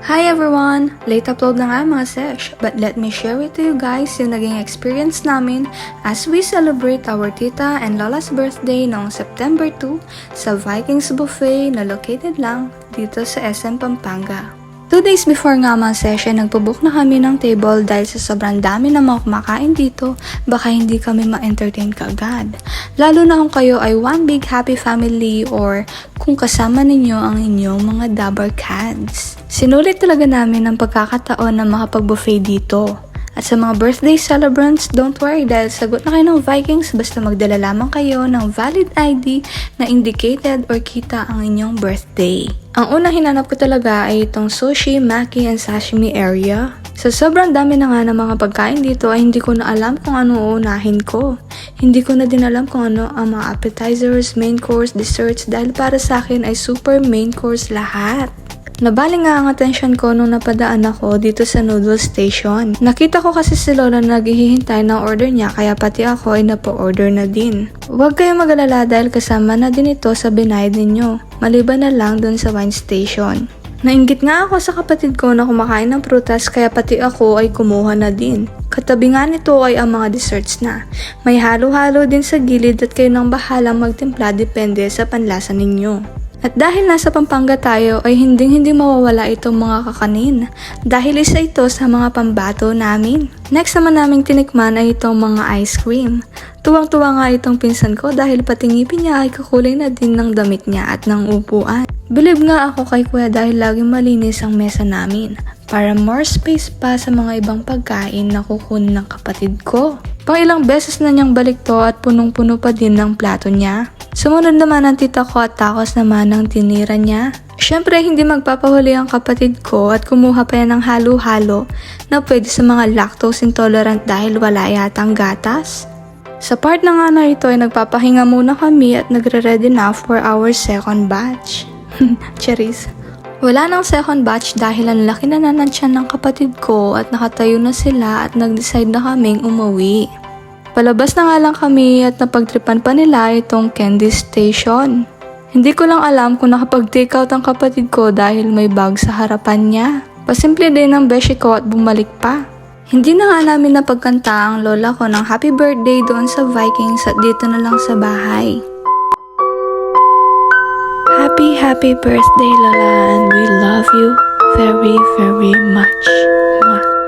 Hi everyone! Late upload na nga mga sesh, but let me share with you guys yung naging experience namin as we celebrate our tita and lola's birthday noong September 2 sa Vikings Buffet na located lang dito sa SM Pampanga. Two days before nga mga session, nagpabook na kami ng table dahil sa sobrang dami na mga kumakain dito, baka hindi kami ma-entertain kaagad. Lalo na kung kayo ay one big happy family or kung kasama ninyo ang inyong mga dabber cats. Sinulit talaga namin ang pagkakataon na makapag-buffet dito. At sa mga birthday celebrants, don't worry dahil sagot na kayo ng Vikings basta magdala lamang kayo ng valid ID na indicated or kita ang inyong birthday. Ang unang hinanap ko talaga ay itong sushi, maki, and sashimi area. Sa sobrang dami na nga ng mga pagkain dito ay hindi ko na alam kung ano uunahin ko. Hindi ko na din alam kung ano ang mga appetizers, main course, desserts dahil para sa akin ay super main course lahat. Nabali nga ang atensyon ko nung napadaan ako dito sa noodle station. Nakita ko kasi si Lola na naghihintay ng order niya kaya pati ako ay napo-order na din. Huwag kayong mag-alala dahil kasama na din ito sa binayad ninyo. Maliban na lang dun sa wine station. Nainggit nga ako sa kapatid ko na kumakain ng prutas kaya pati ako ay kumuha na din. Katabi nga nito ay ang mga desserts na. May halo-halo din sa gilid at kayo nang bahalang magtimpla depende sa panlasa ninyo. At dahil nasa Pampanga tayo ay hinding-hindi mawawala itong mga kakanin dahil isa ito sa mga pambato namin. Next naman naming tinikman ay itong mga ice cream. Tuwang-tuwa nga itong pinsan ko dahil pati ngipin niya ay kakulay na din ng damit niya at ng upuan. Bilib nga ako kay kuya dahil laging malinis ang mesa namin para more space pa sa mga ibang pagkain na kukunin ng kapatid ko. Pang ilang beses na niyang balik to at punong-puno pa din ng plato niya. Sumunod naman ang tita ko at takos naman ng tinira niya. Siyempre, hindi magpapahuli ang kapatid ko at kumuha pa yan ng halo-halo na pwede sa mga lactose intolerant dahil wala yatang gatas. Sa part na nga na ito ay nagpapahinga muna kami at nagre-ready na for our second batch. Cheris. Wala nang second batch dahil ang laki na nanantyan ng kapatid ko at nakatayo na sila at nag-decide na kaming umuwi. Palabas na nga lang kami at napagtripan pa nila itong candy station. Hindi ko lang alam kung nakapag-take out ang kapatid ko dahil may bag sa harapan niya. Pasimple din ng beshi ko at bumalik pa. Hindi na nga namin napagkanta ang lola ko ng happy birthday doon sa Vikings at dito na lang sa bahay. Happy, happy birthday, Lola, and we love you very, very much. Mwah.